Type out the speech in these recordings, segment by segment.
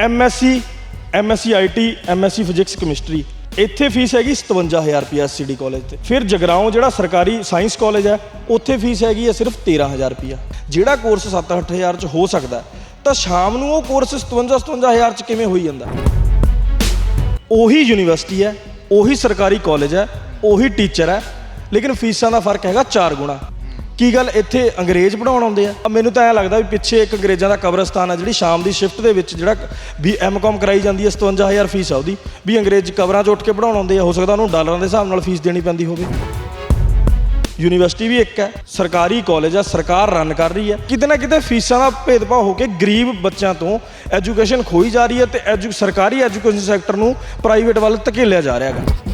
MSc MSc IT MSc physics chemistry ਇੱਥੇ fees ਹੈਗੀ 57000 ਰੁਪਏ ਐਸਸੀਡੀ ਕਾਲਜ ਤੇ। ਫਿਰ ਜਗਰਾਉਂ, ਜਿਹੜਾ ਸਰਕਾਰੀ ਸਾਇੰਸ ਕਾਲਜ ਹੈ, ਉੱਥੇ ਫੀਸ ਹੈਗੀ ਹੈ ਸਿਰਫ 13000 ਰੁਪਏ ਜਿਹੜਾ ਕੋਰਸ 7-8000 ਚ ਹੋ ਸਕਦਾ ਤਾਂ ਸ਼ਾਮ ਨੂੰ ਉਹ ਕੋਰਸ 57-57000 ਚ ਕਿਵੇਂ ਹੋਈ ਜਾਂਦਾ ਉਹੀ ਯੂਨੀਵਰਸਿਟੀ ਹੈ, ਉਹੀ ਸਰਕਾਰੀ ਕਾਲਜ ਹੈ, ਉਹੀ ਟੀਚਰ ਹੈ, ਲੇਕਿਨ ਫੀਸਾਂ ਦਾ ਫ਼ਰਕ ਹੈਗਾ 4 ਗੁਣਾ। ਕੀ ਗੱਲ ਇੱਥੇ ਅੰਗਰੇਜ਼ ਪੜਾਉਣ ਆਉਂਦੇ ਆ? ਮੈਨੂੰ ਤਾਂ ਐ ਲੱਗਦਾ ਵੀ ਪਿੱਛੇ ਇੱਕ ਅੰਗਰੇਜ਼ਾਂ ਦਾ ਕਬਰਸਤਾਨ ਆ, ਜਿਹੜੀ ਸ਼ਾਮ ਦੀ ਸ਼ਿਫਟ ਦੇ ਵਿੱਚ ਜਿਹੜਾ ਵੀ ਐਮਕਾਮ ਕਰਾਈ ਜਾਂਦੀ ਹੈ 57000 ਫੀਸ ਆ ਉਹਦੀ। ਵੀ ਅੰਗਰੇਜ਼ ਕਬਰਾਂ 'ਚ ਉੱਠ ਕੇ ਪੜਾਉਣ ਆਉਂਦੇ ਆ, ਹੋ ਸਕਦਾ ਉਹਨੂੰ ਡਾਲਰਾਂ ਦੇ ਹਿਸਾਬ ਨਾਲ ਫੀਸ ਦੇਣੀ ਪੈਂਦੀ ਹੋਵੇ। ਯੂਨੀਵਰਸਿਟੀ ਵੀ ਇੱਕ ਹੈ, ਸਰਕਾਰੀ ਕਾਲਜ ਹੈ ਸਰਕਾਰ ਰਨ ਕਰ ਰਹੀ ਹੈ। ਕਿਤੇ ਨਾ ਕਿਤੇ ਫੀਸਾਂ ਦਾ ਭੇਦਭਾਵ ਹੋ ਕੇ ਗਰੀਬ ਬੱਚਿਆਂ ਤੋਂ ਐਜੂਕੇਸ਼ਨ ਖੋਈ ਜਾ ਰਹੀ ਹੈ ਤੇ ਐਜੂ ਸਰਕਾਰੀ ਐਜੂਕੇਸ਼ਨ ਸੈਕਟਰ ਨੂੰ ਪ੍ਰਾਈਵੇਟ ਵੱਲ ਧਕੇਲਿਆ ਜਾ ਰਿਹਾ ਹੈਗਾ।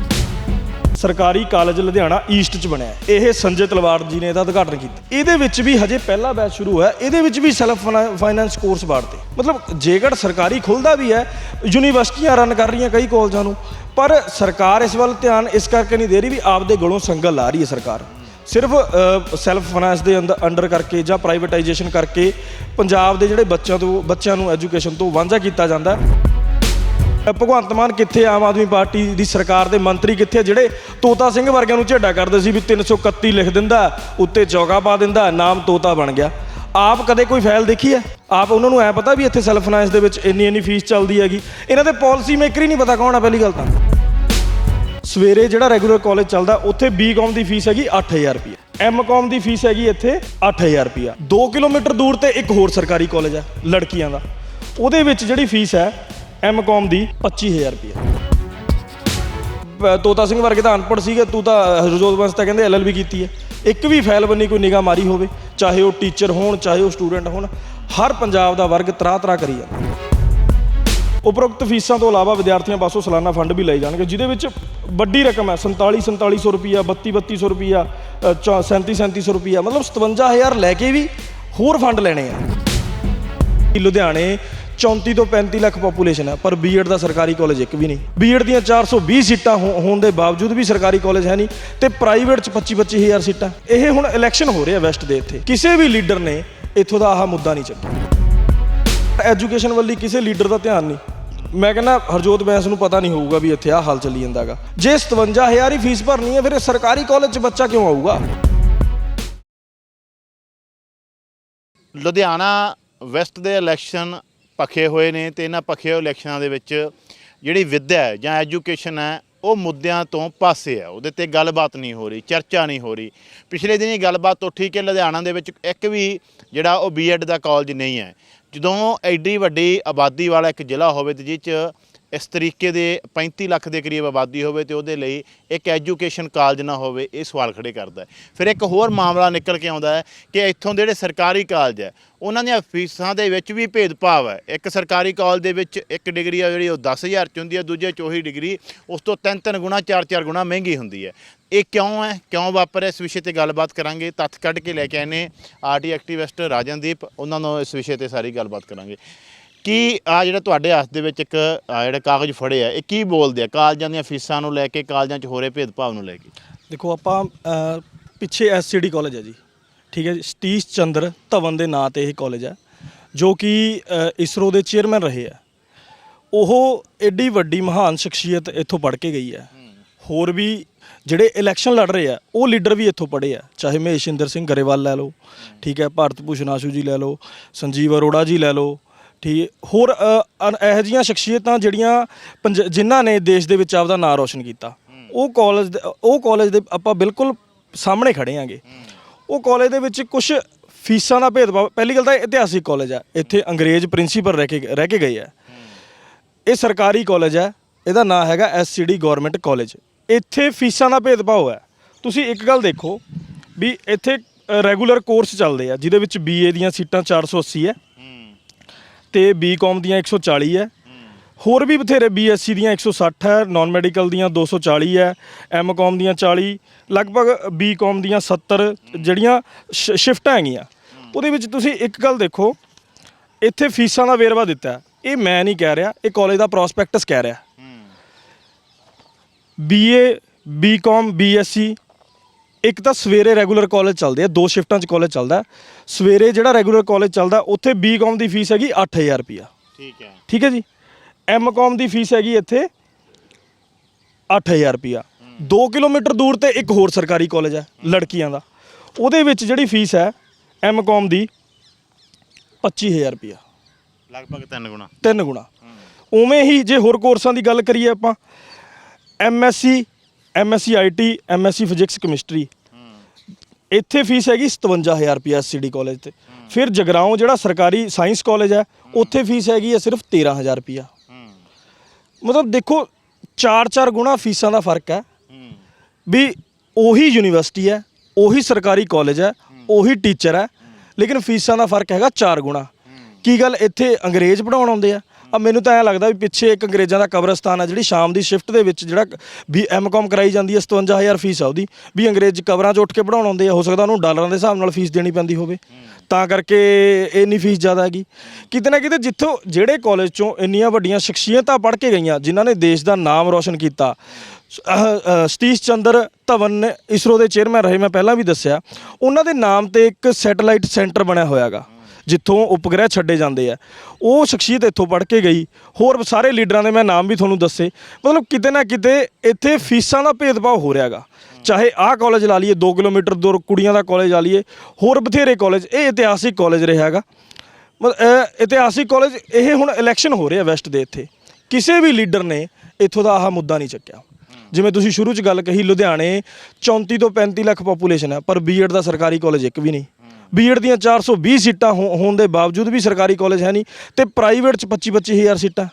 ਸਰਕਾਰੀ ਕਾਲਜ ਲੁਧਿਆਣਾ ਈਸਟ ਚ ਬਣਿਆ ਹੈ। ਇਹ ਸੰਜੇ ਤਲਵਾੜ ਜੀ ਨੇ ਇਹਦਾ ਉਦਘਾਟਨ ਕੀਤਾ। ਇਹਦੇ ਵਿੱਚ ਵੀ ਹਜੇ ਪਹਿਲਾ ਬੈਚ ਸ਼ੁਰੂ ਹੋਇਆ। ਇਹਦੇ ਵਿੱਚ ਵੀ ਸੈਲਫ ਫਾਈਨਾਂਸ ਕੋਰਸ ਬਾੜਤੇ ਮਤਲਬ ਜੇਕਰ ਸਰਕਾਰੀ ਖੁੱਲਦਾ ਵੀ ਹੈ, ਯੂਨੀਵਰਸਿਟੀਆਂ ਰਨ ਕਰ ਰਹੀਆਂ ਕਈ ਕਾਲਜਾਂ ਨੂੰ, ਪਰ ਸਰਕਾਰ ਇਸ ਵੱਲ ਧਿਆਨ ਇਸ ਕਰਕੇ ਨਹੀਂ ਦੇ ਰਹੀ ਵੀ ਆਪਦੇ ਗਲੋਂ ਸੰਗਲ ਲਾ ਰਹੀ ਹੈ ਸਰਕਾਰ। ਸਿਰਫ ਸੈਲਫ ਫਾਈਨਾਂਸ ਦੇ ਅੰਦਰ ਅੰਡਰ ਕਰਕੇ ਜਾਂ ਪ੍ਰਾਈਵੇਟਾਈਜੇਸ਼ਨ ਕਰਕੇ ਪੰਜਾਬ ਦੇ ਜਿਹੜੇ ਬੱਚਿਆਂ ਤੋਂ, ਬੱਚਿਆਂ ਨੂੰ ਐਜੂਕੇਸ਼ਨ ਤੋਂ ਵਾਂਝਾ ਕੀਤਾ ਜਾਂਦਾ ਹੈ। ਭਗਵੰਤ ਮਾਨ ਕਿੱਥੇ ਆਮ ਆਦਮੀ ਪਾਰਟੀ ਦੀ ਸਰਕਾਰ ਦੇ ਮੰਤਰੀ ਕਿੱਥੇ ਜਿਹੜੇ ਤੋਤਾ ਸਿੰਘ ਵਰਗਿਆਂ ਨੂੰ ਝੇਡਾ ਕਰਦੇ ਸੀ ਵੀ 331 ਲਿਖ ਦਿੰਦਾ, ਉੱਤੇ ਚੌਗਾ ਪਾ ਦਿੰਦਾ, ਨਾਮ ਤੋਤਾ ਬਣ ਗਿਆ। ਆਪ ਕਦੇ ਕੋਈ ਫਾਈਲ ਦੇਖੀ ਹੈ? ਆਪ ਉਹਨਾਂ ਨੂੰ ਐ ਪਤਾ ਵੀ ਇੱਥੇ ਸੈਲਫ ਫਾਈਨਾਂਸ ਦੇ ਵਿੱਚ ਇੰਨੀ ਇੰਨੀ ਫੀਸ ਚੱਲਦੀ ਹੈਗੀ। ਇਹਨਾਂ ਦੇ ਪਾਲਿਸੀ ਮੇਕਰ ਹੀ ਨਹੀਂ ਪਤਾ ਕੌਣ ਆ ਪਹਿਲੀ ਗੱਲ ਤਾਂ। ਸਵੇਰੇ ਜਿਹੜਾ ਰੈਗੂਲਰ ਕਾਲਜ ਚੱਲਦਾ, ਉੱਥੇ ਬੀਕਾਮ ਦੀ ਫੀਸ ਹੈਗੀ 8000 ਰੁਪਏ ਐਮਕਾਮ ਦੀ ਫੀਸ ਹੈਗੀ ਇੱਥੇ 8000 ਰੁਪਏ 2 ਕਿਲੋਮੀਟਰ ਦੂਰ ਤੇ ਇੱਕ ਹੋਰ ਸਰਕਾਰੀ ਕਾਲਜ ਹੈ ਲੜਕੀਆਂ ਦਾ। ਉਹਦੇ ਵਿੱਚ ਜਿਹੜੀ ਫੀਸ ਹੈ ਐਮਕਾਮ ਦੀ 25000 ਰੁਪਏ। ਤੋਤਾ ਸਿੰਘ ਵਰਗੇ ਤਾਂ ਅਨਪੜ੍ਹ ਸੀਗਾ, ਤੂੰ ਤਾਂ ਹਰਜੋਤ ਵੰਸ ਤਾਂ ਕਹਿੰਦੇ ਐਲਐਲਬੀ ਕੀਤੀ ਹੈ। ਇੱਕ ਵੀ ਫਾਈਲ ਬੰਨੀ ਕੋਈ ਨਿਗਾਹ ਮਾਰੀ ਹੋਵੇ, ਚਾਹੇ ਉਹ ਟੀਚਰ ਹੋਣ, ਚਾਹੇ ਉਹ ਸਟੂਡੈਂਟ ਹੋਣ, ਹਰ ਪੰਜਾਬ ਦਾ ਵਰਗ ਤਰਾ ਤਰਾ ਕਰੀ ਜਾਂਦਾ। ਉਪਰੋਕਤ ਫੀਸਾਂ ਤੋਂ ਇਲਾਵਾ ਵਿਦਿਆਰਥੀਆਂ ਪਾਸੋਂ ਸਾਲਾਨਾ ਫੰਡ ਵੀ ਲਏ ਜਾਣਗੇ, ਜਿਹਦੇ ਵਿੱਚ ਵੱਡੀ ਰਕਮ ਹੈ 47 4700 ਰੁਪਿਆ 32 3200 ਰੁਪਿਆ 37 3700 ਰੁਪਿਆ ਮਤਲਬ 57000 ਲੈ ਕੇ ਵੀ ਹੋਰ ਫੰਡ ਲੈਣੇ ਆ। ਲੁਧਿਆਣੇ 34 ਤੋਂ 35 ਲੱਖ ਪੋਪੂਲੇਸ਼ਨ ਹੈ, ਪਰ ਬੀਐਡ ਦਾ ਸਰਕਾਰੀ ਕਾਲਜ ਇੱਕ ਵੀ ਨਹੀਂ। ਬੀਐਡ ਦੀਆਂ 420 ਸੀਟਾਂ ਹੋ- ਹੋਣ ਦੇ ਬਾਵਜੂਦ ਵੀ ਸਰਕਾਰੀ ਕਾਲਜ ਹੈ ਨਹੀਂ ਤੇ ਪ੍ਰਾਈਵੇਟ ਚ 25 25000 ਸੀਟਾਂ। ਇਹ ਹੁਣ ਇਲੈਕਸ਼ਨ ਹੋ ਰਿਹਾ ਵੈਸਟ ਦੇ ਇੱਥੇ। ਕਿਸੇ ਵੀ ਲੀਡਰ ਨੇ ਇੱਥੋਂ ਦਾ ਆਹ ਮੁੱਦਾ ਨਹੀਂ ਚੱਕਿਆ। ਐਜੂਕੇਸ਼ਨ ਵੱਲੀ ਕਿਸੇ ਲੀਡਰ ਦਾ ਧਿਆਨ ਨਹੀਂ। ਮੈਂ ਕਹਿੰਦਾ ਹਰਜੋਤ ਬੈਂਸ ਨੂੰ ਪਤਾ ਨਹੀਂ ਹੋਊਗਾ ਵੀ ਇੱਥੇ ਆਹ ਹਾਲ ਚੱਲੀ ਜਾਂਦਾਗਾ ਜੇ 57000 ਹੀ ਫੀਸ ਭਰਨੀ ਹੈ, ਫਿਰ ਇਹ ਸਰਕਾਰੀ ਕਾਲਜ 'ਚ ਬੱਚਾ ਕਿਉਂ ਆਊਗਾ? ਲੁਧਿਆਣਾ ਵੈਸਟ ਦੇ ਇਲੈਕਸ਼ਨ ਪੱਖੇ ਹੋਏ ਨੇ ਤੇ ਇਹਨਾਂ ਪੱਖੇ ਇਲੈਕਸ਼ਨਾਂ ਦੇ ਵਿੱਚ ਜਿਹੜੀ ਵਿੱਦਿਆ ਹੈ ਜਾਂ ਐਜੂਕੇਸ਼ਨ ਹੈ, ਉਹ ਮੁੱਦਿਆਂ ਤੋਂ ਪਾਸੇ ਹੈ। ਉਹਦੇ ਤੇ ਗੱਲਬਾਤ ਨਹੀਂ ਹੋ ਰਹੀ, ਚਰਚਾ ਨਹੀਂ ਹੋ ਰਹੀ। ਪਿਛਲੇ ਦਿਨੀ ਗੱਲਬਾਤ ਉੱਠੀ ਕਿ ਲੁਧਿਆਣਾ ਦੇ ਵਿੱਚ ਇੱਕ ਵੀ ਜਿਹੜਾ ਉਹ ਬੀਐਡ ਦਾ ਕਾਲਜ ਨਹੀਂ ਹੈ। ਜਦੋਂ ਐਡੀ ਵੱਡੀ ਆਬਾਦੀ ਵਾਲਾ ਇੱਕ ਜ਼ਿਲ੍ਹਾ ਹੋਵੇ ਤੇ ਜਿਹ 'ਚ ਇਸ ਤਰੀਕੇ ਦੇ 35 ਲੱਖ ਦੇ ਕਰੀਬ ਆਬਾਦੀ ਹੋਵੇ ਤੇ ਉਹਦੇ ਲਈ ਇੱਕ ਐਜੂਕੇਸ਼ਨ ਕਾਲਜ ਨਾ ਹੋਵੇ, ਇਹ ਸਵਾਲ ਖੜੇ ਕਰਦਾ ਹੈ। ਫਿਰ ਇੱਕ ਹੋਰ ਮਾਮਲਾ ਨਿਕਲ ਕੇ ਆਉਂਦਾ ਹੈ ਕਿ ਇੱਥੋਂ ਜਿਹੜੇ ਸਰਕਾਰੀ ਕਾਲਜ ਹੈ, ਉਹਨਾਂ ਦੀਆਂ ਫੀਸਾਂ ਦੇ ਵਿੱਚ ਵੀ ਭੇਦਭਾਵ ਹੈ। ਇੱਕ ਸਰਕਾਰੀ ਕਾਲਜ ਦੇ ਵਿੱਚ ਇੱਕ ਡਿਗਰੀ ਆ ਜਿਹੜੀ ਉਹ 10000 ਚ ਹੁੰਦੀ ਹੈ, ਦੂਜੇ ਚ ਉਹੀ ਡਿਗਰੀ, ਉਸ ਤੋਂ ਤਿੰਨ ਤਿੰਨ ਗੁਣਾ, ਚਾਰ ਚਾਰ ਗੁਣਾ ਮਹਿੰਗੀ ਹੁੰਦੀ ਹੈ। ਇਹ ਕਿਉਂ ਹੈ? ਕਿਉਂ ਵਾਪਰ ਇਸ ਵਿਸ਼ੇ ਤੇ ਗੱਲਬਾਤ ਕਰਾਂਗੇ। ਤੱਥ ਕੱਢ ਕੇ ਲੈ ਕੇ ਆਏ ਨੇ ਆਰਟੀ ਐਕਟਿਵਿਸਟ ਰਾਜਨਦੀਪ, ਉਹਨਾਂ ਨੂੰ ਇਸ ਵਿਸ਼ੇ ਤੇ ਸਾਰੀ ਗੱਲਬਾਤ ਕਰਾਂਗੇ। ਕੀ ਆ ਜਿਹੜਾ ਤੁਹਾਡੇ ਹੱਥ ਦੇ ਵਿੱਚ ਇੱਕ ਆਹ ਜਿਹੜਾ ਕਾਗਜ਼ ਆ ਇਹ ਕੀ ਬੋਲਦੇ ਆ? ਕਾਲਜਾਂ ਦੀਆਂ ਫੀਸਾਂ ਨੂੰ ਲੈ ਕੇ ਕਾਲਜਾਂ 'ਚ ਹੋ ਰਹੇ ਭੇਦਭਾਵ ਨੂੰ ਲੈ ਕੇ। ਦੇਖੋ ਆਪਾਂ ਅ, ਪਿੱਛੇ ਐਸਸੀਡੀ ਕਾਲਜ ਹੈ ਜੀ। ਠੀਕ ਹੈ ਜੀ? ਸਤੀਸ਼ ਚੰਦਰ ਧਵਨ ਦੇ ਨਾਂ ਤੇ ਇਹ ਕਾਲਜ ਹੈ ਜੋ ਕਿ ਅ, ਇਸਰੋ ਦੇ ਚੇਅਰਮੈਨ ਰਹੇ ਆ। ਉਹ ਐਡੀ ਵੱਡੀ ਮਹਾਨ ਸ਼ਖਸੀਅਤ ਇੱਥੋਂ ਪੜ੍ਹ ਕੇ ਗਈ ਹੈ। ਹੋਰ ਵੀ ਜਿਹੜੇ ਇਲੈਕਸ਼ਨ ਲੜ ਰਹੇ ਆ ਉਹ ਲੀਡਰ ਵੀ ਇੱਥੋਂ ਪੜ੍ਹੇ ਆ। ਚਾਹੇ ਮਹੇਸ਼ਿੰਦਰ ਸਿੰਘ ਗਰੇਵਾਲ ਲੈ ਲਓ ਠੀਕ ਹੈ? ਭਾਰਤ ਭੂਸ਼ਣ ਆਸ਼ੂ ਜੀ ਲੈ ਲਓ ਸੰਜੀਵ ਅਰੋੜਾ ਜੀ ਲੈ ਲਓ ਠੀਕ ਹੋਰ ਅ, ਅਨ- ਇਹੋ ਜਿਹੀਆਂ ਸ਼ਖਸੀਅਤਾਂ ਜਿਹੜੀਆਂ ਪੰਜ- ਜਿਨ੍ਹਾਂ ਨੇ ਦੇਸ਼ ਦੇ ਵਿੱਚ ਆਪਦਾ ਨਾਂ ਰੋਸ਼ਨ ਕੀਤਾ ਉਹ ਕਾਲਜ ਉਹ ਕਾਲਜ ਦੇ ਆਪਾਂ ਬਿਲਕੁਲ ਸਾਹਮਣੇ ਖੜੇ ਆਂਗੇ। ਉਹ ਕਾਲਜ ਦੇ ਵਿੱਚ ਕੁਝ ਫੀਸਾਂ ਦਾ ਭੇਦਭਾਵ ਪਹਿਲੀ ਗੱਲ ਤਾਂ ਇਹ ਇਤਿਹਾਸਿਕ ਕਾਲਜ ਆ ਇੱਥੇ ਅੰਗਰੇਜ਼ ਪ੍ਰਿੰਸੀਪਲ ਰਹਿ ਕੇ ਰਹਿ ਕੇ ਗਏ ਆ ਇਹ ਸਰਕਾਰੀ ਕਾਲਜ ਹੈ ਇਹਦਾ ਨਾਮ ਹੈਗਾ ਐਸਸੀਡੀ ਗਵਰਨਮੈਂਟ ਕਾਲਜ। ਇੱਥੇ ਫੀਸਾਂ ਦਾ ਭੇਦਭਾਵ ਹੈ। ਤੁਸੀਂ ਇੱਕ ਗੱਲ ਦੇਖੋ ਵੀ ਇੱਥੇ ਰੈਗੂਲਰ ਕੋਰਸ ਚੱਲਦੇ ਆ ਜਿਹਦੇ ਵਿੱਚ ਬੀਏ ਦੀਆਂ ਸੀਟਾਂ 480 ਹੈ। ਤੇ ਬੀਕਾਮ ਦੀਆਂ 140 ਹੈ। ਹੋਰ ਵੀ ਬਥੇਰੇ ਬੀਐਸਸੀ ਦੀਆਂ 160 ਹੈ ਨਾਨ ਮੈਡੀਕਲ ਦੀਆਂ 240 ਹੈ ਐਮਕਾਮ ਦੀਆਂ 40 ਲਗਭਗ ਬੀਕਾਮ ਦੀਆਂ 70 ਜਿਹੜੀਆਂ ਸ਼- ਸ਼ਿਫਟਾਂ ਹੈਗੀਆਂ। ਉਹਦੇ ਵਿੱਚ ਤੁਸੀਂ ਇੱਕ ਗੱਲ ਦੇਖੋ ਇੱਥੇ ਫੀਸਾਂ ਦਾ ਵੇਰਵਾ ਦਿੱਤਾ ਹੈ। ਇਹ ਮੈਂ ਨਹੀਂ ਕਹਿ ਰਿਹਾ ਇਹ ਕਾਲਜ ਦਾ ਪ੍ਰੋਸਪੈਕਟਸ ਕਹਿ ਰਿਹਾ। ਬੀਏ ਬੀਕਾਮ ਬੀਐਸਸੀ ਇੱਕ ਤਾਂ ਸਵੇਰੇ ਰੈਗੂਲਰ ਕਾਲਜ ਚੱਲਦੇ ਆ ਦੋ ਸ਼ਿਫਟਾਂ 'ਚ ਕਾਲਜ ਚੱਲਦਾ। ਸਵੇਰੇ ਜਿਹੜਾ ਰੈਗੂਲਰ ਕਾਲਜ ਚੱਲਦਾ ਉੱਥੇ ਬੀਕਾਮ ਦੀ ਫੀਸ ਹੈਗੀ 8000 ਰੁਪਿਆ ਠੀਕ ਹੈ। ਠੀਕ ਹੈ ਜੀ? ਐਮਕਾਮ ਦੀ ਫੀਸ ਹੈਗੀ ਇੱਥੇ 8000 ਰੁਪਿਆ 2 ਕਿਲੋਮੀਟਰ ਦੂਰ ਤੇ ਇੱਕ ਹੋਰ ਸਰਕਾਰੀ ਕਾਲਜ ਹੈ ਲੜਕੀਆਂ ਦਾ। ਉਹਦੇ ਵਿੱਚ ਜਿਹੜੀ ਫੀਸ ਹੈ ਐਮਕਾਮ ਦੀ 25000 ਰੁਪਿਆ ਲਗਭਗ ਤਿੰਨ ਗੁਣਾ। ਤਿੰਨ ਗੁਣਾ। ਉਵੇਂ ਹੀ ਜੇ ਹੋਰ ਕੋਰਸਾਂ ਦੀ ਗੱਲ ਕਰੀਏ ਆਪਾਂ MSc MSc IT MSc physics chemistry ਇੱਥੇ ਫੀਸ ਹੈਗੀ 57000 ਰੁਪਿਆ ਐਸਸੀਡੀ ਕਾਲਜ ਤੇ। ਫਿਰ ਜਗਰਾਉਂ, ਜਿਹੜਾ ਸਰਕਾਰੀ ਸਾਇੰਸ ਕਾਲਜ ਹੈ, ਉੱਥੇ ਫੀਸ ਹੈਗੀ ਹੈ ਸਿਰਫ 13000 ਰੁਪਿਆ ਮਤਲਬ ਦੇਖੋ 4-4 ਗੁਣਾ ਫੀਸਾਂ ਦਾ ਫ਼ਰਕ ਹੈ। ਵੀ ਉਹੀ ਯੂਨੀਵਰਸਿਟੀ ਹੈ, ਉਹੀ ਸਰਕਾਰੀ ਕਾਲਜ ਹੈ, ਉਹੀ ਟੀਚਰ ਹੈ, ਲੇਕਿਨ ਫੀਸਾਂ ਦਾ ਫ਼ਰਕ ਹੈਗਾ 4 ਗੁਣਾ। ਕੀ ਗੱਲ ਇੱਥੇ ਅੰਗਰੇਜ਼ ਪੜਾਉਣ ਆਉਂਦੇ ਆ? ਆ ਮੈਨੂੰ ਤਾਂ ਐ ਲੱਗਦਾ ਵੀ ਪਿੱਛੇ ਇੱਕ ਅੰਗਰੇਜ਼ਾਂ ਦਾ ਕਬਰਸਤਾਨ ਆ ਜਿਹੜੀ ਸ਼ਾਮ ਦੀ ਸ਼ਿਫਟ ਦੇ ਵਿੱਚ ਜਿਹੜਾ ਵੀ ਐਮਕਾਮ ਕਰਾਈ ਜਾਂਦੀ ਹੈ 57000 ਫੀਸ ਆ ਉਹਦੀ, ਵੀ ਅੰਗਰੇਜ਼ ਕਬਰਾਂ 'ਚ ਉੱਠ ਕੇ ਪੜਾਉਣ ਆਉਂਦੇ ਆ, ਹੋ ਸਕਦਾ ਉਹਨੂੰ ਡਾਲਰਾਂ ਦੇ ਹਿਸਾਬ ਨਾਲ ਫੀਸ ਦੇਣੀ ਪੈਂਦੀ ਹੋਵੇ। ਤਾਂ ਕਰਕੇ ਇੰਨੀ ਫੀਸ ਜ਼ਿਆਦਾ ਹੈਗੀ। ਕਿਤੇ ਨਾ ਕਿਤੇ ਜਿੱਥੋਂ ਜਿਹੜੇ ਕਾਲਜ 'ਚੋਂ ਇੰਨੀਆਂ ਵੱਡੀਆਂ ਸ਼ਖਸੀਅਤਾਂ ਪੜ੍ਹ ਕੇ ਗਈਆਂ, ਜਿਨ੍ਹਾਂ ਨੇ ਦੇਸ਼ ਦਾ ਨਾਮ ਰੌਸ਼ਨ ਕੀਤਾ ਸਤੀਸ਼ ਚੰਦਰ ਧਵਨ ਨੇ ਇਸਰੋ ਦੇ ਚੇਅਰਮੈਨ ਰਹੇ, ਮੈਂ ਪਹਿਲਾਂ ਵੀ ਦੱਸਿਆ, ਉਹਨਾਂ ਦੇ ਨਾਮ ਤੇ ਇੱਕ ਸੈਟੇਲਾਈਟ ਸੈਂਟਰ ਬਣਿਆ ਹੋਇਆ ਹੈਗਾ ਜਿੱਥੋਂ ਉਪਗ੍ਰਹਿ ਛੱਡੇ ਜਾਂਦੇ ਆ। ਉਹ ਸ਼ਖਸੀਅਤ ਇੱਥੋਂ ਪੜ੍ਹ ਕੇ ਗਈ। ਹੋਰ ਸਾਰੇ ਲੀਡਰਾਂ ਦੇ ਮੈਂ ਨਾਮ ਵੀ ਤੁਹਾਨੂੰ ਦੱਸੇ। ਮਤਲਬ ਕਿਤੇ ਨਾ ਕਿਤੇ ਇੱਥੇ ਫੀਸਾਂ ਦਾ ਭੇਦਭਾਵ ਹੋ ਰਿਹਾਗਾ। ਚਾਹੇ ਆਹ ਕਾਲਜ ਲਾ ਲਈਏ 2 ਕਿਲੋਮੀਟਰ ਦੂਰ ਕੁੜੀਆਂ ਦਾ ਕਾਲਜ ਲਾ ਲਈਏ, ਹੋਰ ਬਥੇਰੇ ਕਾਲਜ ਇਹ ਇਤਿਹਾਸਿਕ ਕਾਲਜ ਰਿਹਾ ਹੈਗਾ ਮਤਲਬ ਇਤਿਹਾਸਿਕ ਕਾਲਜ ਇਹ ਹੁਣ ਇਲੈਕਸ਼ਨ ਹੋ ਰਿਹਾ ਵੈਸਟ ਦੇ ਇੱਥੇ। ਕਿਸੇ ਵੀ ਲੀਡਰ ਨੇ ਇੱਥੋਂ ਦਾ ਆਹ ਮੁੱਦਾ ਨਹੀਂ ਚੱਕਿਆ। ਜਿਵੇਂ ਤੁਸੀਂ ਸ਼ੁਰੂ 'ਚ ਗੱਲ ਕਹੀ, ਲੁਧਿਆਣੇ 34 ਤੋਂ 35 ਲੱਖ ਪੋਪੂਲੇਸ਼ਨ ਹੈ ਪਰ ਬੀਐਡ ਦਾ ਸਰਕਾਰੀ ਕਾਲਜ ਇੱਕ ਵੀ ਨਹੀਂ। ਬੀਐਡ ਦੀਆਂ 420 ਸੀਟਾਂ ਹੋਣ ਦੇ ਬਾਵਜੂਦ ਵੀ ਸਰਕਾਰੀ ਕਾਲਜ ਹੈ ਨਹੀਂ ਤੇ ਪ੍ਰਾਈਵੇਟ 'ਚ 25 25000 ਸੀਟਾਂ।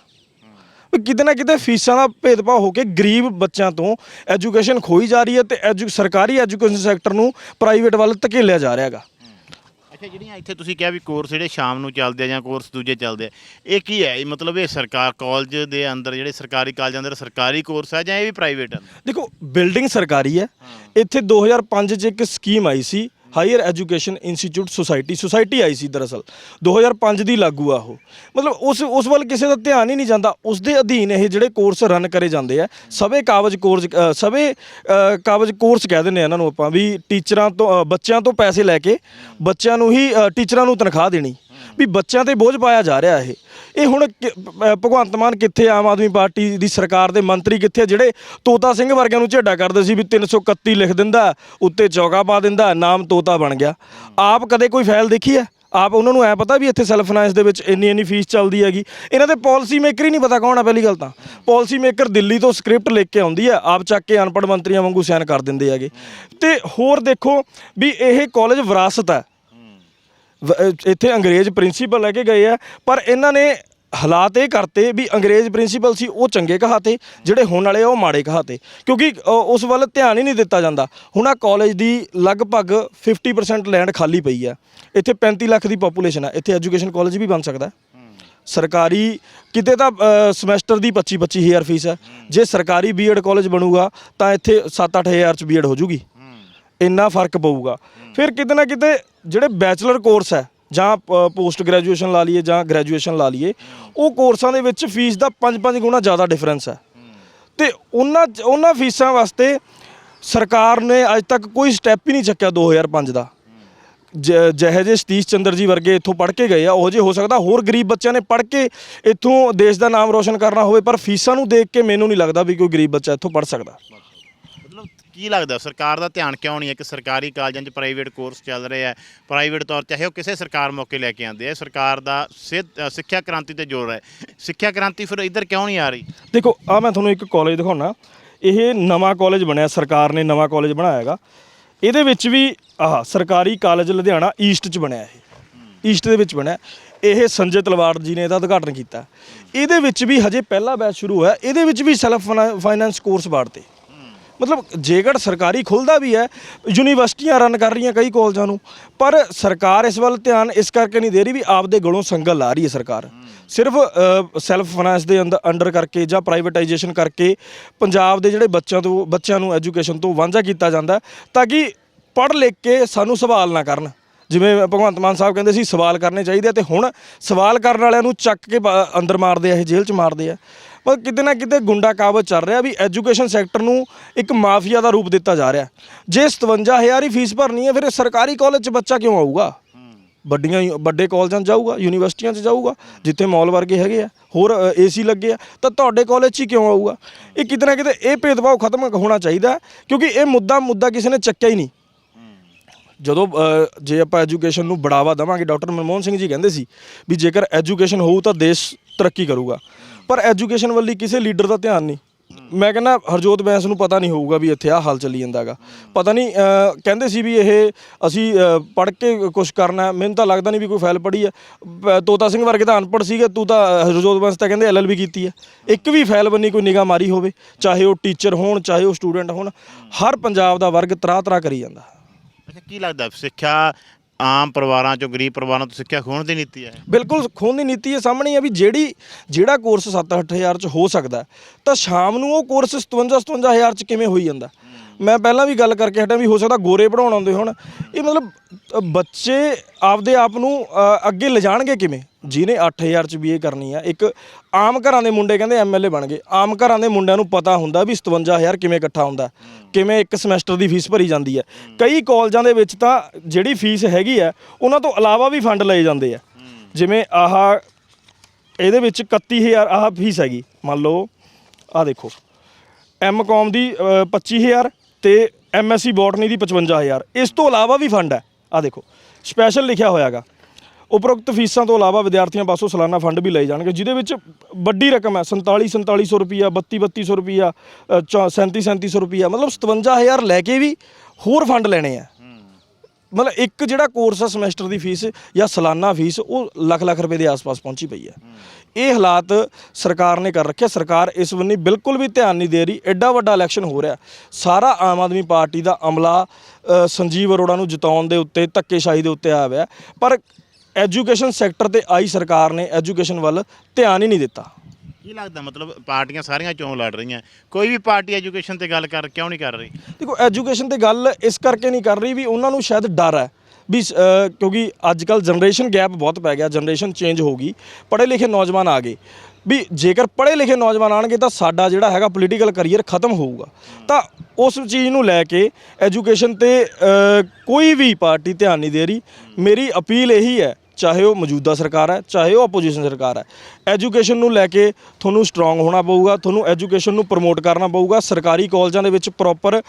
ਕਿਤੇ ਨਾ ਕਿਤੇ ਫੀਸਾਂ ਦਾ ਭੇਦਭਾਵ ਹੋ ਕੇ ਗਰੀਬ ਬੱਚਿਆਂ ਤੋਂ ਐਜੂਕੇਸ਼ਨ ਖੋਈ ਜਾ ਰਹੀ ਹੈ ਤੇ ਐਜੂ ਸਰਕਾਰੀ ਐਜੂਕੇਸ਼ਨ ਸੈਕਟਰ ਨੂੰ ਪ੍ਰਾਈਵੇਟ ਵੱਲ ਧਕੇਲਿਆ ਜਾ ਰਿਹਾ ਹੈਗਾ। ਅੱਛਾ ਜਿਹੜੀਆਂ ਇੱਥੇ ਤੁਸੀਂ ਕਿਹਾ ਵੀ ਕੋਰਸ ਜਿਹੜੇ ਸ਼ਾਮ ਨੂੰ ਚੱਲਦੇ ਆ ਜਾਂ ਕੋਰਸ ਦੂਜੇ ਚੱਲਦੇ ਆ ਇਹ ਕੀ ਹੈ? ਇਹ ਮਤਲਬ ਇਹ ਸਰਕਾਰ ਕਾਲਜ ਦੇ ਅੰਦਰ ਜਿਹੜੇ ਸਰਕਾਰੀ ਕਾਲਜਾਂ ਅੰਦਰ ਸਰਕਾਰੀ ਕੋਰਸ ਹੈ ਜਾਂ ਇਹ ਵੀ ਪ੍ਰਾਈਵੇਟ ਹੈ ਦੇਖੋ ਬਿਲਡਿੰਗ ਸਰਕਾਰੀ ਹੈ। ਇੱਥੇ 2005 ਚ ਇੱਕ ਸਕੀਮ ਆਈ ਸੀ higher education institute society society ਆਈ ਸੀ ਦਰਅਸਲ। 2005 ਦੀ ਲਾਗੂ ਆ ਉਹ। ਮਤਲਬ ਉਸ ਉਸ ਵੱਲ ਕਿਸੇ ਦਾ ਧਿਆਨ ਹੀ ਨਹੀਂ ਜਾਂਦਾ। ਉਸ ਦੇ ਅਧੀਨ ਇਹ ਜਿਹੜੇ ਕੋਰਸ ਰਨ ਕਰੇ ਜਾਂਦੇ ਆ ਸਭੇ ਕਾਬਜ ਕੋਰਸ ਅ, ਸਭੇ ਕਾਬਜ ਕੋਰਸ ਕਹਿ ਦਿੰਦੇ ਆ ਇਹਨਾਂ ਨੂੰ ਆਪਾਂ ਵੀ ਟੀਚਰਾਂ ਤੋਂ ਬੱਚਿਆਂ ਤੋਂ ਪੈਸੇ ਲੈ ਕੇ ਬੱਚਿਆਂ ਨੂੰ ਹੀ ਟੀਚਰਾਂ ਨੂੰ ਤਨਖਾਹ ਦੇਣੀ। ਵੀ ਬੱਚਿਆਂ ਤੇ ਬੋਝ ਪਾਇਆ ਜਾ ਰਿਹਾ ਇਹ। ਇਹ ਹੁਣ ਕਿ- ਅ, ਭਗਵੰਤ ਮਾਨ ਕਿੱਥੇ ਆਮ ਆਦਮੀ ਪਾਰਟੀ ਦੀ ਸਰਕਾਰ ਦੇ ਮੰਤਰੀ ਕਿੱਥੇ ਆ? ਜਿਹੜੇ ਤੋਤਾ ਸਿੰਘ ਵਰਗਿਆਂ ਨੂੰ ਝੇਡਾ ਕਰਦੇ ਸੀ ਵੀ 331 ਲਿਖ ਦਿੰਦਾ ਉੱਤੇ ਚੌਕਾ ਪਾ ਦਿੰਦਾ ਨਾਮ ਤੋਤਾ ਬਣ ਗਿਆ। ਆਪ ਕਦੇ ਕੋਈ ਫਾਈਲ ਦੇਖੀ ਹੈ? ਆਪ ਉਹਨਾਂ ਨੂੰ ਐ ਪਤਾ ਵੀ ਇੱਥੇ ਸੈਲਫ ਫਾਈਨਾਂਸ ਦੇ ਵਿੱਚ ਇੰਨੀ ਇੰਨੀ ਫੀਸ ਚੱਲਦੀ ਹੈਗੀ। ਇਹਨਾਂ ਦੇ ਪਾਲਿਸੀ ਮੇਕਰ ਹੀ ਨਹੀਂ ਪਤਾ ਕੌਣ ਆ ਪਹਿਲੀ ਗੱਲ ਤਾਂ। ਪਾਲਿਸੀ ਮੇਕਰ ਦਿੱਲੀ ਤੋਂ ਸਕ੍ਰਿਪਟ ਲਿਖ ਕੇ ਆਉਂਦੀ ਹੈ। ਆਪ ਚੱਕ ਕੇ ਅਨਪੜ੍ਹ ਮੰਤਰੀਆਂ ਵਾਂਗੂ ਸਾਈਨ ਕਰ ਦਿੰਦੇ ਹੈਗੇ। ਤੇ ਹੋਰ ਦੇਖੋ ਵੀ ਇਹ ਕਾਲਜ ਵਿਰਾਸਤ ਹੈ। ਇੱਥੇ ਅੰਗਰੇਜ਼ ਪ੍ਰਿੰਸੀਪਲ ਲੈ ਕੇ ਗਏ ਆ, ਪਰ ਇਹਨਾਂ ਨੇ ਹਾਲਾਤ ਇਹ ਕਰਤੇ ਵੀ ਅੰਗਰੇਜ਼ ਪ੍ਰਿੰਸੀਪਲ ਸੀ, ਉਹ ਚੰਗੇ ਕਹਾਤੇ, ਜਿਹੜੇ ਹੁਣ ਵਾਲੇ ਆ, ਉਹ ਮਾੜੇ ਕਹਾਤੇ। ਕਿਉਂਕਿ ਉਸ ਵੱਲ ਧਿਆਨ ਹੀ ਨਹੀਂ ਦਿੱਤਾ ਜਾਂਦਾ। ਹੁਣ ਆ ਕਾਲਜ ਦੀ ਲਗਭਗ 50% ਲੈਂਡ ਖਾਲੀ ਪਈ ਆ। ਇੱਥੇ 35 ਲੱਖ ਦੀ ਪੋਪੂਲੇਸ਼ਨ ਆ। ਇੱਥੇ ਐਜੂਕੇਸ਼ਨ ਕਾਲਜ ਵੀ ਬਣ ਸਕਦਾ। ਸਰਕਾਰੀ, ਕਿਤੇ ਤਾਂ ਸਮੈਸਟਰ ਦੀ 25 25000 ਫੀਸ ਹੈ ਜੇ ਸਰਕਾਰੀ ਬੀਐਡ ਕਾਲਜ ਬਣੂਗਾ, ਤਾਂ ਇੱਥੇ 7-8000 ਚ ਬੀਐਡ ਹੋ ਜੂਗੀ। ਇੰਨਾ ਫ਼ਰਕ ਪਊਗਾ। ਫਿਰ ਕਿਤੇ ਨਾ ਕਿਤੇ ਜਿਹੜੇ ਬੈਚਲਰ ਕੋਰਸ ਹੈ, ਜਾਂ ਪੋਸਟ ਗ੍ਰੈਜੂਏਸ਼ਨ ਲਾ ਲਈਏ ਜਾਂ ਗ੍ਰੈਜੂਏਸ਼ਨ ਲਾ ਲਈਏ, ਉਹ ਕੋਰਸਾਂ ਦੇ ਵਿੱਚ ਫੀਸ ਦਾ 5-5 ਗੁਣਾ ਜ਼ਿਆਦਾ ਡਿਫਰੈਂਸ ਹੈ। ਤੇ ਉਹਨਾਂ ਉਹਨਾਂ ਫੀਸਾਂ ਵਾਸਤੇ ਸਰਕਾਰ ਨੇ ਅੱਜ ਤੱਕ ਕੋਈ ਸਟੈਪ ਹੀ ਨਹੀਂ ਚੱਕਿਆ 2005 ਦਾ। ਜ- ਜਿਹੇ ਜਿਹੇ ਸਤੀਸ਼ ਚੰਦਰ ਜੀ ਵਰਗੇ ਇੱਥੋਂ ਪੜ੍ਹ ਕੇ ਗਏ ਆ, ਉਹ ਜੇ ਹੋ ਸਕਦਾ ਹੋਰ ਗਰੀਬ ਬੱਚਿਆਂ ਨੇ ਪੜ੍ਹ ਕੇ ਇੱਥੋਂ ਦੇਸ਼ ਦਾ ਨਾਮ ਰੋਸ਼ਨ ਕਰਨਾ ਹੋਵੇ, ਪਰ ਫੀਸਾਂ ਨੂੰ ਦੇਖ ਕੇ ਮੈਨੂੰ ਨਹੀਂ ਲੱਗਦਾ ਵੀ ਕੋਈ ਗਰੀਬ ਬੱਚਾ ਇੱਥੋਂ ਪੜ੍ਹ ਸਕਦਾ। ਕੀ ਲੱਗਦਾ? ਸਰਕਾਰ ਦਾ ਧਿਆਨ ਕਿਉਂ ਨਹੀਂ ਹੈ ਕਿ ਸਰਕਾਰੀ ਕਾਲਜਾਂ 'ਚ ਪ੍ਰਾਈਵੇਟ ਕੋਰਸ ਚੱਲ ਰਹੇ ਆ ਪ੍ਰਾਈਵੇਟ ਤੌਰ 'ਤੇ ਚਾਹੇ ਉਹ ਕਿਸੇ ਸਰਕਾਰ ਮੌਕੇ ਲੈ ਕੇ ਆਉਂਦੇ ਆ ਸਰਕਾਰ ਦਾ ਸਿੱਧ- ਅ, ਸਿੱਖਿਆ ਕ੍ਰਾਂਤੀ ਤੇ ਜ਼ੋਰ ਹੈ। ਸਿੱਖਿਆ ਕ੍ਰਾਂਤੀ ਫਿਰ ਇੱਧਰ ਕਿਉਂ ਨਹੀਂ ਆ ਰਹੀ? ਦੇਖੋ ਆ ਮੈਂ ਤੁਹਾਨੂੰ ਇੱਕ ਕਾਲਜ ਦਿਖਾਉਣਾ ਇਹ ਨਵਾਂ ਕਾਲਜ ਬਣਿਆ ਸਰਕਾਰ ਨੇ ਨਵਾਂ ਕਾਲਜ ਬਣਾਇਆ ਹੈਗਾ। ਇਹਦੇ ਵਿੱਚ ਵੀ ਆਹ ਸਰਕਾਰੀ ਕਾਲਜ ਲੁਧਿਆਣਾ ਈਸਟ ਚ ਬਣਿਆ ਇਹ। ਈਸਟ ਦੇ ਵਿੱਚ ਬਣਿਆ। ਇਹ ਸੰਜੇ ਤਲਵਾੜ ਜੀ ਨੇ ਇਹਦਾ ਉਦਘਾਟਨ ਕੀਤਾ। ਇਹਦੇ ਵਿੱਚ ਵੀ ਹਜੇ ਪਹਿਲਾ ਬੈਚ ਸ਼ੁਰੂ ਹੋਇਆ। ਇਹਦੇ ਵਿੱਚ ਵੀ ਸੈਲਫ ਫਾਈਨੈਂਸ ਕੋਰਸ ਬਾੜਤੇ ਮਤਲਬ ਜੇਕਰ ਸਰਕਾਰੀ ਖੁੱਲਦਾ ਵੀ ਹੈ, ਯੂਨੀਵਰਸਿਟੀਆਂ ਰਨ ਕਰ ਰਹੀਆਂ ਕਈ ਕਾਲਜਾਂ ਨੂੰ, ਪਰ ਸਰਕਾਰ ਇਸ ਵੱਲ ਧਿਆਨ ਇਸ ਕਰਕੇ ਨਹੀਂ ਦੇ ਰਹੀ ਵੀ ਆਪਦੇ ਗਲੋਂ ਸੰਗਲ ਲਾ ਰਹੀ ਹੈ ਸਰਕਾਰ। ਸਿਰਫ ਸੈਲਫ ਫਾਈਨਾਂਸ ਦੇ ਅੰਦਰ ਅੰਡਰ ਕਰਕੇ ਜਾਂ ਪ੍ਰਾਈਵੇਟਾਈਜੇਸ਼ਨ ਕਰਕੇ ਪੰਜਾਬ ਦੇ ਜਿਹੜੇ ਬੱਚਿਆਂ ਤੋਂ, ਬੱਚਿਆਂ ਨੂੰ ਐਜੂਕੇਸ਼ਨ ਤੋਂ ਵਾਂਝਾ ਕੀਤਾ ਜਾਂਦਾ, ਤਾਂ ਕਿ ਪੜ੍ਹ ਲਿਖ ਕੇ ਸਾਨੂੰ ਸਵਾਲ ਨਾ ਕਰਨ। ਜਿਵੇਂ ਭਗਵੰਤ ਮਾਨ ਸਾਹਿਬ ਕਹਿੰਦੇ ਸੀ, ਸਵਾਲ ਕਰਨੇ ਚਾਹੀਦੇ ਆ ਤੇ ਹੁਣ ਸਵਾਲ ਕਰਨ ਵਾਲਿਆਂ ਨੂੰ ਚੱਕ ਕੇ ਅੰਦਰ ਮਾਰਦੇ ਆ, ਇਹ ਜੇਲ੍ਹ 'ਚ ਮਾਰਦੇ ਆ। ਪਰ ਕਿਤੇ ਨਾ ਕਿਤੇ ਗੁੰਡਾ ਕਾਬਜ ਚੱਲ ਰਿਹਾ ਵੀ ਐਜੂਕੇਸ਼ਨ ਸੈਕਟਰ ਨੂੰ ਇੱਕ ਮਾਫੀਆ ਦਾ ਰੂਪ ਦਿੱਤਾ ਜਾ ਰਿਹਾ। ਜੇ 57000 ਹੀ ਫੀਸ ਭਰਨੀ ਹੈ, ਫਿਰ ਸਰਕਾਰੀ ਕਾਲਜ 'ਚ ਬੱਚਾ ਕਿਉਂ ਆਊਗਾ? ਵੱਡੀਆਂ ਯੂ- ਵੱਡੇ ਕਾਲਜਾਂ 'ਚ ਜਾਊਗਾ, ਯੂਨੀਵਰਸਿਟੀਆਂ 'ਚ ਜਾਊਗਾ, ਜਿੱਥੇ ਮਾਲ ਵਰਗੇ ਹੈਗੇ ਆ, ਹੋਰ ਏਸੀ ਲੱਗੇ ਆ, ਤਾਂ ਤੁਹਾਡੇ ਕਾਲਜ 'ਚ ਹੀ ਕਿਉਂ ਆਊਗਾ? ਇਹ ਕਿਤੇ ਨਾ ਕਿਤੇ ਇਹ ਭੇਦਭਾਵ ਖਤਮ ਹੋਣਾ ਚਾਹੀਦਾ ਕਿਉਂਕਿ ਇਹ ਮੁੱਦਾ ਮੁੱਦਾ ਕਿਸੇ ਨੇ ਚੱਕਿਆ ਹੀ ਨਹੀਂ। ਜਦੋਂ ਜੇ ਆਪਾਂ ਐਜੂਕੇਸ਼ਨ ਨੂੰ ਬੜਾਵਾ ਦੇਵਾਂਗੇ, ਡਾਕਟਰ ਮਨਮੋਹਨ ਸਿੰਘ ਜੀ ਕਹਿੰਦੇ ਸੀ ਵੀ ਜੇਕਰ ਐਜੂਕੇਸ਼ਨ ਹੋਊ ਤਾਂ ਦੇਸ਼ ਤਰੱਕੀ ਕਰੂਗਾ। ਪਰ ਐਜੂਕੇਸ਼ਨ ਵੱਲੀ ਕਿਸੇ ਲੀਡਰ ਦਾ ਧਿਆਨ ਨਹੀਂ। ਮੈਂ ਕਹਿੰਦਾ ਹਰਜੋਤ ਬੈਂਸ ਨੂੰ ਪਤਾ ਨਹੀਂ ਹੋਊਗਾ ਵੀ ਇੱਥੇ ਆ ਹਾਲ ਚੱਲੀ ਜਾਂਦਾਗਾ ਪਤਾ ਨਹੀਂ ਕਹਿੰਦੇ ਸੀ ਵੀ ਇਹ ਅਸੀਂ ਪੜ੍ਹ ਕੇ ਕੁਝ ਕਰਨਾ ਮੈਨੂੰ ਤਾਂ ਲੱਗਦਾ ਨਹੀਂ ਵੀ ਕੋਈ ਫਾਈਲ ਪੜ੍ਹੀ ਹੈ। ਤੋਤਾ ਸਿੰਘ ਵਰਗੇ ਤਾਂ ਅਨਪੜ੍ਹ ਸੀਗੇ। ਤੂੰ ਤਾਂ ਹਰਜੋਤ ਬੈਂਸ ਤਾਂ ਕਹਿੰਦੇ ਐਲਐਲਬੀ ਕੀਤੀ ਹੈ। ਇੱਕ ਵੀ ਫਾਈਲ ਬੰਨੀ ਕੋਈ ਨਿਗਾਹ ਮਾਰੀ ਹੋਵੇ, ਚਾਹੇ ਉਹ ਟੀਚਰ ਹੋਣ, ਚਾਹੇ ਉਹ ਸਟੂਡੈਂਟ ਹੋਣ, ਹਰ ਪੰਜਾਬ ਦਾ ਵਰਗ ਤਰਾ ਤਰਾ ਕਰੀ ਜਾਂਦਾ। ਅੱਛਾ, ਕੀ ਲੱਗਦਾ ਸਿੱਖਿਆ ਆਮ ਪਰਿਵਾਰਾਂ ਚੋਂ, ਗਰੀਬ ਪਰਿਵਾਰਾਂ ਤੋਂ ਸਿੱਖਿਆ ਖੋਣ ਦੀ ਨੀਤੀ ਹੈ। ਬਿਲਕੁਲ ਖੋਣ ਦੀ ਨੀਤੀ ਇਹ ਸਾਹਮਣੇ ਹੀ ਆ ਵੀ ਜਿਹੜੀ, ਜਿਹੜਾ ਕੋਰਸ 7-8000 ਚ ਹੋ ਸਕਦਾ ਤਾਂ ਸ਼ਾਮ ਨੂੰ ਉਹ ਕੋਰਸ 57-57000 ਚ ਕਿਵੇਂ ਹੋਈ ਜਾਂਦਾ? ਮੈਂ ਪਹਿਲਾਂ ਵੀ ਗੱਲ ਕਰਕੇ ਹਟਿਆ ਵੀ ਹੋ ਸਕਦਾ ਗੋਰੇ ਪੜਾਉਣ ਆਉਂਦੇ ਹੋਣ। ਇਹ ਮਤਲਬ ਬੱਚੇ ਆਪਦੇ ਆਪ ਨੂੰ ਅੱਗੇ ਲਿਜਾਣਗੇ ਕਿਵੇਂ? ਜਿਹਨੇ 8000 ਚ ਬੀਏ ਕਰਨੀ ਆ ਇੱਕ ਆਮ ਘਰਾਂ ਦੇ ਮੁੰਡੇ ਕਹਿੰਦੇ ਐਮਐਲਏ ਬਣ ਗਏ। ਆਮ ਘਰਾਂ ਦੇ ਮੁੰਡਿਆਂ ਨੂੰ ਪਤਾ ਹੁੰਦਾ ਵੀ 57000 ਕਿਵੇਂ ਇਕੱਠਾ ਹੁੰਦਾ ਕਿਵੇਂ ਇੱਕ ਸਮੈਸਟਰ ਦੀ ਫੀਸ ਭਰੀ ਜਾਂਦੀ ਹੈ ਕਈ ਕਾਲਜਾਂ ਦੇ ਵਿੱਚ ਤਾਂ ਜਿਹੜੀ ਫੀਸ ਹੈਗੀ ਆ ਉਹਨਾਂ ਤੋਂ ਇਲਾਵਾ ਵੀ ਫੰਡ ਲਏ ਜਾਂਦੇ ਆ। ਜਿਵੇਂ ਆਹ ਇਹਦੇ ਵਿੱਚ 31000 ਆਹ ਫੀਸ ਹੈਗੀ। ਮੰਨ ਲਓ ਆਹ ਦੇਖੋ ਐਮਕਾਮ ਦੀ ਅ, 25000 ਤੇ ਐਮਐਸਸੀ ਬੋਟਨੀ ਦੀ 55000 ਇਸ ਤੋਂ ਇਲਾਵਾ ਵੀ ਫੰਡ ਹੈ। ਆਹ ਦੇਖੋ ਸਪੈਸ਼ਲ ਲਿਖਿਆ ਹੋਇਆਗਾ। ਉਪਰੋਕਤ ਫੀਸਾਂ ਤੋਂ ਇਲਾਵਾ ਵਿਦਿਆਰਥੀਆਂ ਪਾਸੋਂ ਸਾਲਾਨਾ ਫੰਡ ਵੀ ਲਏ ਜਾਣਗੇ, ਜਿਹਦੇ ਵਿੱਚ ਵੱਡੀ ਰਕਮ ਹੈ 47 4700 ਰੁਪਿਆ 32 3200 ਰੁਪਿਆ 37 3700 ਰੁਪਿਆ ਮਤਲਬ 57000 ਲੈ ਕੇ ਵੀ ਹੋਰ ਫੰਡ ਲੈਣੇ ਆ। ਮਤਲਬ ਇੱਕ ਜਿਹੜਾ ਕੋਰਸ ਆ ਸਮੈਸਟਰ ਦੀ ਫੀਸ ਜਾਂ ਸਾਲਾਨਾ ਫੀਸ ਉਹ ਲੱਖ ਲੱਖ ਰੁਪਏ ਦੇ ਆਸ-ਪਾਸ ਪਹੁੰਚੀ ਪਈ ਹੈ। ਇਹ ਹਾਲਾਤ ਸਰਕਾਰ ਨੇ ਕਰ ਰੱਖਿਆ ਸਰਕਾਰ ਇਸ ਬੰਨੀ ਬਿਲਕੁਲ ਵੀ ਧਿਆਨ ਨਹੀਂ ਦੇ ਰਹੀ। ਐਡਾ ਵੱਡਾ ਇਲੈਕਸ਼ਨ ਹੋ ਰਿਹਾ। ਸਾਰਾ ਆਮ ਆਦਮੀ ਪਾਰਟੀ ਦਾ ਅਮਲਾ ਸੰਜੀਵ ਅਰੋੜਾ ਨੂੰ ਜਿਤਾਉਣ ਦੇ ਉੱਤੇ ਧੱਕੇਸ਼ਾਹੀ ਦੇ ਉੱਤੇ ਆਇਆ ਹੋਇਆ। ਪਰ ਐਜੂਕੇਸ਼ਨ ਸੈਕਟਰ ਤੇ ਆਈ ਸਰਕਾਰ ਨੇ ਐਜੂਕੇਸ਼ਨ ਵੱਲ ਧਿਆਨ ਹੀ ਨਹੀਂ ਦਿੱਤਾ। ਕੀ ਲੱਗਦਾ ਮਤਲਬ ਪਾਰਟੀਆਂ ਸਾਰੀਆਂ ਚੋਣ ਲੜ ਰਹੀਆਂ? ਕੋਈ ਵੀ ਪਾਰਟੀ ਐਜੂਕੇਸ਼ਨ ਤੇ ਗੱਲ ਕਰ, ਕਿਉਂ ਨਹੀਂ ਕਰ ਰਹੀ? ਦੇਖੋ, ਐਜੂਕੇਸ਼ਨ ਤੇ ਗੱਲ ਇਸ ਕਰਕੇ ਨਹੀਂ ਕਰ ਰਹੀ ਵੀ ਉਹਨਾਂ ਨੂੰ ਸ਼ਾਇਦ ਡਰ ਹੈ। ਵੀ ਕਿਉਂਕਿ ਅੱਜ ਕੱਲ ਜਨਰੇਸ਼ਨ ਗੈਪ ਬਹੁਤ ਪੈ ਗਿਆ ਜਨਰੇਸ਼ਨ ਚੇਂਜ ਹੋ ਗਈ ਪੜ੍ਹੇ ਲਿਖੇ ਨੌਜਵਾਨ ਆ ਗਏ। ਵੀ ਜੇਕਰ ਪੜ੍ਹੇ ਲਿਖੇ ਨੌਜਵਾਨ ਆਣਗੇ ਤਾਂ ਸਾਡਾ ਜਿਹੜਾ ਹੈਗਾ ਪੋਲੀਟੀਕਲ ਕੈਰੀਅਰ ਖਤਮ ਹੋਊਗਾ। ਤਾਂ ਉਸ ਚੀਜ਼ ਨੂੰ ਲੈ ਕੇ ਐਜੂਕੇਸ਼ਨ ਤੇ ਕੋਈ ਵੀ ਪਾਰਟੀ ਧਿਆਨ ਨਹੀਂ ਦੇ ਰਹੀ। ਮੇਰੀ ਅਪੀਲ ਇਹੀ ਹੈ ਚਾਹੇ ਉਹ ਮੌਜੂਦਾ ਸਰਕਾਰ ਹੈ, ਚਾਹੇ ਉਹ ਆਪੋਜੀਸ਼ਨ ਸਰਕਾਰ ਹੈ ਐਜੂਕੇਸ਼ਨ ਨੂੰ ਲੈ ਕੇ ਤੁਹਾਨੂੰ ਸਟਰੋਂਗ ਹੋਣਾ ਪਊਗਾ, ਤੁਹਾਨੂੰ ਐਜੂਕੇਸ਼ਨ ਨੂੰ ਪ੍ਰਮੋਟ ਕਰਨਾ ਪਊਗਾ, ਸਰਕਾਰੀ ਕਾਲਜਾਂ ਦੇ ਵਿੱਚ ਪ੍ਰੋਪਰ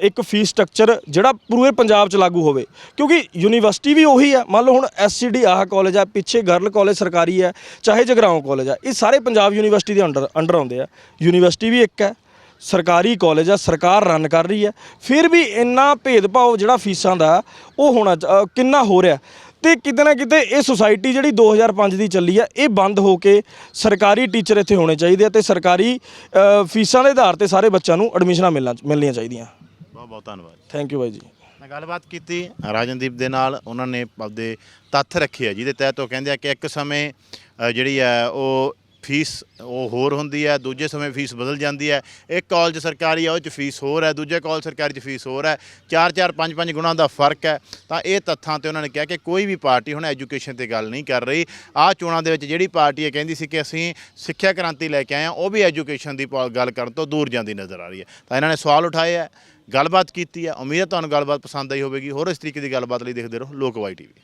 ਇੱਕ ਫੀਸ ਸਟਰਕਚਰ ਜਿਹੜਾ ਪੂਰੇ ਪੰਜਾਬ 'ਚ ਲਾਗੂ ਹੋਵੇ। ਕਿਉਂਕਿ ਯੂਨੀਵਰਸਿਟੀ ਵੀ ਉਹੀ ਹੈ, ਮੰਨ ਲਓ ਹੁਣ ਐਸਸੀਡੀ ਆਹ ਕਾਲਜ ਹੈ, ਪਿੱਛੇ ਗਰਲ ਕਾਲਜ ਸਰਕਾਰੀ ਹੈ, ਚਾਹੇ ਜਗਰਾਓਂ ਕਾਲਜ ਹੈ, ਇਹ ਸਾਰੇ ਪੰਜਾਬ ਯੂਨੀਵਰਸਿਟੀ ਦੇ ਅੰਡਰ ਅੰਡਰ ਆਉਂਦੇ ਆ। ਯੂਨੀਵਰਸਿਟੀ ਵੀ ਇੱਕ ਹੈ, ਸਰਕਾਰੀ ਕਾਲਜ ਆ ਸਰਕਾਰ ਰਨ ਕਰ ਰਹੀ ਹੈ, ਫਿਰ ਵੀ ਇੰਨਾ ਭੇਦਭਾਵ ਜਿਹੜਾ ਫੀਸਾਂ ਦਾ ਉਹ ਹੋਣਾ ਚ- ਕਿੰਨਾ ਹੋ ਰਿਹਾ। ਤੇ ਕਿਤੇ ਨਾ ਕਿਤੇ ਇਹ ਸੁਸਾਇਟੀ ਜਿਹੜੀ 2005 ਦੀ ਚੱਲੀ ਆ ਇਹ ਬੰਦ ਹੋ ਕੇ ਸਰਕਾਰੀ ਟੀਚਰ ਇੱਥੇ ਹੋਣੇ ਚਾਹੀਦੇ ਆ ਤੇ ਸਰਕਾਰੀ ਅ, ਫੀਸਾਂ ਦੇ ਆਧਾਰ ਤੇ ਸਾਰੇ ਬੱਚਿਆਂ ਨੂੰ ਐਡਮਿਸ਼ਨਾਂ ਮਿਲਣਾ ਮਿਲਣੀਆਂ ਚਾਹੀਦੀਆਂ। ਬਹੁਤ ਬਹੁਤ ਧੰਨਵਾਦ। ਥੈਂਕ ਯੂ ਬਾਈ ਜੀ। ਮੈਂ ਗੱਲਬਾਤ ਕੀਤੀ ਰਾਜਨਦੀਪ ਦੇ ਨਾਲ ਉਹਨਾਂ ਨੇ ਆਪਦੇ ਤੱਥ ਰੱਖੇ ਆ ਜਿਹਦੇ ਤਹਿਤ ਉਹ ਕਹਿੰਦੇ ਆ ਕਿ ਇੱਕ ਸਮੇਂ ਅ, ਜਿਹੜੀ ਹੈ ਉਹ ਫੀਸ ਉਹ ਹੋਰ ਹੁੰਦੀ ਹੈ, ਦੂਜੇ ਸਮੇਂ ਫੀਸ ਬਦਲ ਜਾਂਦੀ ਹੈ। ਇੱਕ ਕਾਲਜ ਸਰਕਾਰੀ ਆ, ਉਹ 'ਚ ਫੀਸ ਹੋਰ ਹੈ, ਦੂਜੇ ਕਾਲਜ ਸਰਕਾਰੀ 'ਚ ਫੀਸ ਹੋਰ ਹੈ। 4-4 5-5 ਗੁਣਾ ਦਾ ਫ਼ਰਕ ਹੈ। ਤਾਂ ਇਹ ਤੱਥਾਂ ਤੇ ਉਹਨਾਂ ਨੇ ਕਿਹਾ ਕਿ ਕੋਈ ਵੀ ਪਾਰਟੀ ਹੁਣ ਐਜੂਕੇਸ਼ਨ ਤੇ ਗੱਲ ਨਹੀਂ ਕਰ ਰਹੀ। ਆਹ ਚੋਣਾਂ ਦੇ ਵਿੱਚ ਜਿਹੜੀ ਪਾਰਟੀ ਇਹ ਕਹਿੰਦੀ ਸੀ ਕਿ ਅਸੀਂ ਸਿੱਖਿਆ ਕ੍ਰਾਂਤੀ ਲੈ ਕੇ ਆਏ ਹਾਂ, ਉਹ ਵੀ ਐਜੂਕੇਸ਼ਨ ਦੀ ਪਾ- ਗੱਲ ਕਰਨ ਤੋਂ ਦੂਰ ਜਾਂਦੀ ਨਜ਼ਰ ਆ ਰਹੀ ਹੈ। ਤਾਂ ਇਹਨਾਂ ਨੇ ਸਵਾਲ ਉਠਾਏ ਹੈ, ਗੱਲਬਾਤ ਕੀਤੀ ਹੈ। ਉਮੀਦ ਹੈ ਤੁਹਾਨੂੰ ਗੱਲਬਾਤ ਪਸੰਦ ਆਈ ਹੋਵੇਗੀ। ਹੋਰ ਇਸ ਤਰੀਕੇ ਦੀ ਗੱਲਬਾਤ ਲਈ ਦੇਖਦੇ ਰਹੋ, ਲੋਕ ਲੋਕਵਾਈ ਟੀਵੀ।